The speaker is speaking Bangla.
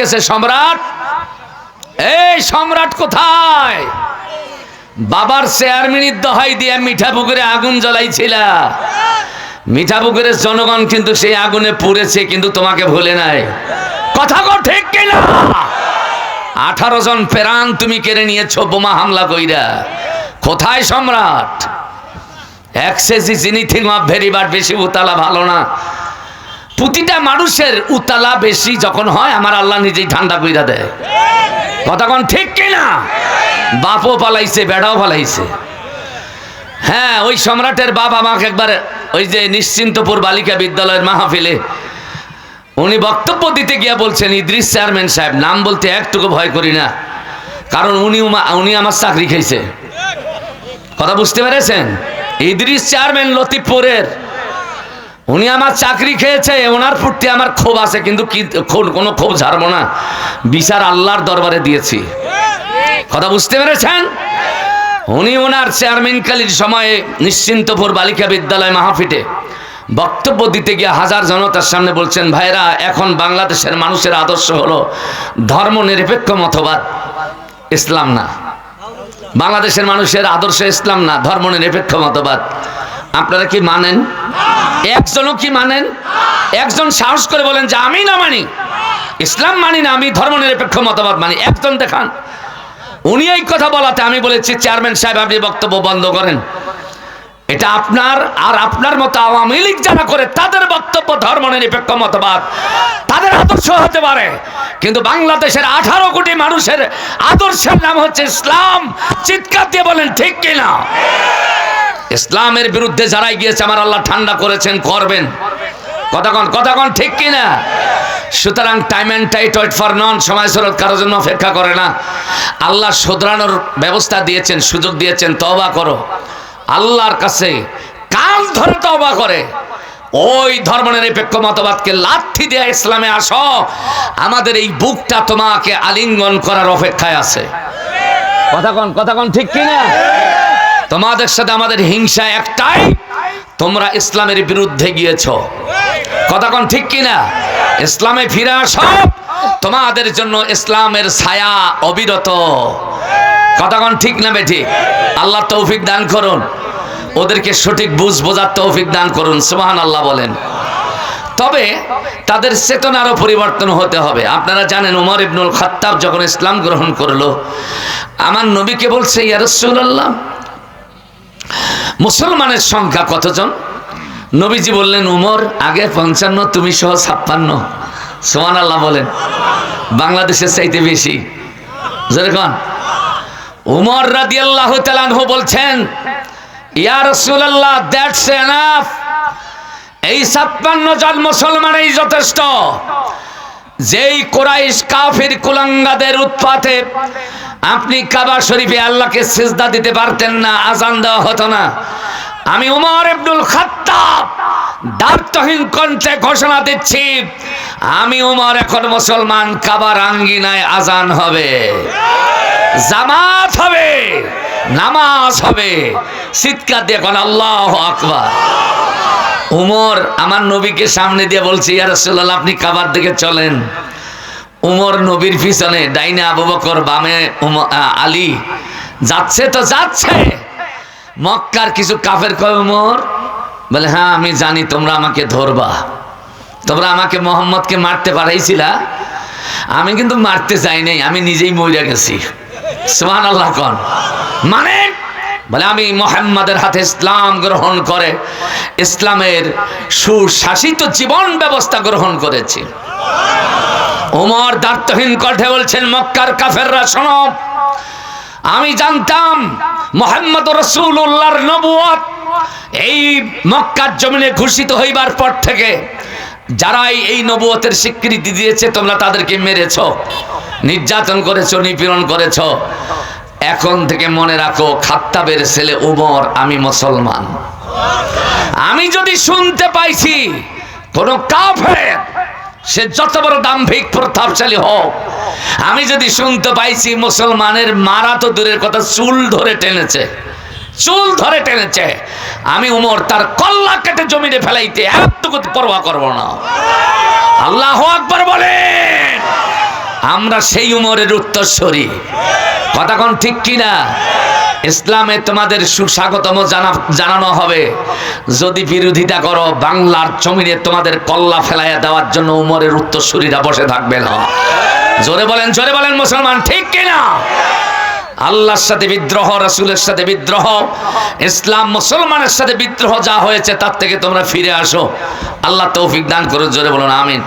গেছে সম্রাট। এই সম্রাট কোথায়? বাবার চেয়ারম্যানের দহাই দিয়ে মিঠা পুকুরে আগুন জ্বলাইছিল। মিঠা পুকুরের জনগণ কিন্তু সেই আগুনে পুড়েছে, কিন্তু তোমাকে ভুলে নাই। কথা ঠিক কিনা আঠারো জন প্রাণ তুমি কেড়ে নিয়েছো, বোমা হামলা কইরা। কোথায় সম্রাট? Access is anything of very but বেশি উতালা ভালো না। প্রতিটা মানুষের উতালা বেশি যখন হয়, আমার আল্লাহ নিজেই ঠান্ডা কইরা দেয়। কথা কোন ঠিক কিনা? বাপও পালাইছে, বেড়াও পালাইছে। হ্যাঁ ওই সম্রাটের বাপ আমাকে একবার ওই যে নিশ্চিন্তপুর বালিকা বিদ্যালয়ের মাহফিলে উনি বক্তব্য দিতে গিয়ে বলছেন, ইদ্রিস চেয়ারম্যান সাহেব, নাম বলতে একটুকু ভয় করি না। কারণ উনি উনি আমার চাকরি খাইছে। কথা বুঝতে পেরেছেন? ইদ্রিস চেয়ারম্যান লতিফপুরের উনি আমার চাকরি খেয়েছে, ওনার প্রতি আমার ক্ষোভ আছে, কিন্তু কি কোনো ক্ষোভ ঝাড়বো না। বিচার আল্লাহর দরবারে দিয়েছি। কথা বুঝতে পেরেছেন? উনি ওনার চেয়ারম্যানকালীর সময়ে নিশ্চিন্তপুর বালিকা বিদ্যালয় মাহফিটে বক্তব্য দিতে গিয়ে হাজার জনতার সামনে বলছেন, ভাইরা, এখন বাংলাদেশের মানুষের আদর্শ হলো ধর্ম নিরপেক্ষ মতবাদ, ইসলাম না। বাংলাদেশের মানুষের আদর্শ ইসলাম না, ধর্ম নিরপেক্ষ মতবাদ। আপনারা কি মানেন? একজনও কি মানেন? একজন সাহস করে বলেন যে, আমি না মানি। ইসলাম মানি না, আমি ধর্ম নিরপেক্ষ মতবাদ মানি। একজন দেখান। উনি এই কথা বলাতে আমি বলেছি, চেয়ারম্যান সাহেব, আপনি বক্তব্য বন্ধ করেন। এটা আপনার আর আপনার মতো আওয়ামী লীগ যারা করে, তাদের বক্তব্য ধর্ম নিরপেক্ষ মতবাদ। তাদের আদর্শ হতে পারে, কিন্তু বাংলাদেশের আঠারো কোটি মানুষের আদর্শের নাম হচ্ছে ইসলাম। চিৎকার দিয়ে বলেন, ঠিক কিনা? ইসলামের বিরুদ্ধে যারাই গিয়েছে, আমার আল্লাহ ঠান্ডা করেছেন, করবেন। কথাক্ষণ কথাক্ষণ ঠিক কিনা? সুতরাং time and tide wait for none সময় স্রোত কারোর জন্য অপেক্ষা করে না। আল্লাহ শোধরানোর ব্যবস্থা দিয়েছেন, সুযোগ দিয়েছেন তবা করো। আল্লাহর কাছে কান ধরে তবা করে। ওই ধর্মনিরপেক্ষ মতবাদকে লাঠি দিয়ে ইসলামে আসো। আমাদের এই বুকটা তোমাকে আলিঙ্গন করার অপেক্ষায় আছে। কথা কন কথা কন ঠিক কিনা? তোমাদের সাথে আমাদের হিংসা একটাই, তোমরা ইসলামের বিরুদ্ধে গিয়েছ। কথা কন ঠিক কিনা? ইসলামে ফিরে আসো। তোমাদের জন্য ইসলামের ছায়া অবিরত। কথা কন ঠিক না বেঠি? আল্লাহ তৌফিক দান করুন। ওদেরকে সঠিক বুঝ বোঝার তৌফিক দান করুন সুবহান আল্লাহ বলেন। তবে তাদের চেতনারও পরিবর্তন হতে হবে। আপনারা জানেন উমর ইবনুল খাত্তাব যখন ইসলাম গ্রহণ করল, আমার নবীকে বলছে, ইয়া রাসূলুল্লাহ মুসলমানের সংখ্যা কতজন? নবীজি বললেন, উমর, আগে পঞ্চান্ন, তুমি সহ ছাপ্পান্ন। সোমান আল্লাহ বলেন। বাংলাদেশের চাইতে বেশি। যেরকম উমর রাদি আল্লাহ বলছেন, ইয়া রসুল্লাহ দ্যাটস এনাফ। এই ছাপ্পান্ন জন মুসলমানই যথেষ্ট। যেই কোরাইশ কাফির কুলাঙ্গাদের উৎপাতে আপনি কাবা শরীফে আল্লাহকে সেজদা দিতে পারতেন না আজান দেওয়া হতো না। আমি উমর ইবনুল খাত্তাব দার্থহীন কণ্ঠে ঘোষণা দিচ্ছি, আমি উমর এখন মুসলমান, কাবার আঙ্গিনায় আজান হবে। জামাত হবে, নামাজ হবে। চিৎকার দিয়ে এখন আল্লাহ আকবার। উমর, আমার নবীকে সামনে দিয়ে বলছি, ইয়া রাসূলুল্লাহ, আপনি কাবার দিকে চলেন। উমর নবীর পিছনে ডাইনে আবু বকর বামে আলী। যাচ্ছে তো যাচ্ছে। মক্কার কিছু কাফের কয়, উমর? বলে হ্যাঁ আমি জানি, তোমরা আমাকে ধরবা। তোমরা আমাকে মোহাম্মদকে মারতে পারাইছিলা। আমি কিন্তু মারতে চাই নাই, আমি নিজেই মরে গেছি। সুবহান আল্লাহ কন। মানে? বলে, আমি মোহাম্মদের হাতে ইসলাম গ্রহণ করে, ইসলামের সুশাসিত জীবন ব্যবস্থা গ্রহণ করেছি। ওমর দার্থহীন কণ্ঠে বলছেন, মক্কার কাফেররা, শোনো, আমি জানতাম মোহাম্মদ রসুল্লাহর নবুয়ত এই মক্কার জমিনে ঘোষিত হইবার পর থেকে যারাই এই নবুয়তের স্বীকৃতি দিয়েছে, তোমরা তাদেরকে মেরেছ, নির্যাতন করেছ, নিপীড়ন করেছ। এখন থেকে মনে রাখো, খাত্তাবের ছেলে উমর আমি মুসলমান। আমি যদি শুনতে পাইছি কোন কাফের সে যত বড় দাম্ভিক, প্রতাপশালী হোক, আমি যদি শুনতে পাইছি মুসলমানের মারা তো দূরের কথা, চুল ধরে টেনেছে, চুল ধরে টেনেছে, আমি উমর তার কল্লা কেটে জমিনে ফেলাইতে এতটুকু পরোয়া করব না। আল্লাহ আকবর বলেন, আমরা সেই উমরের উত্তরস্বরী কথা কোন ঠিক কিনা? ইসলামে তোমাদের সুস্বাগতম জানা জানানো হবে। যদি বিরোধিতা করো, বাংলার জমিনে তোমাদের কল্লা ফেলাইয়া দেওয়ার জন্য উমরের উত্তরসূরিরা বসে থাকবে না। জোরে বলেন জোরে বলেন, মুসলমান, ঠিক কিনা? আল্লাহর সাথে বিদ্রোহ, রাসূলের সাথে বিদ্রোহ, ইসলাম মুসলমানের সাথে বিদ্রোহ যা হয়েছে তার থেকে তোমরা ফিরে আসো। আল্লাহ তৌফিক দান করো জোরে বলুন, আমিন।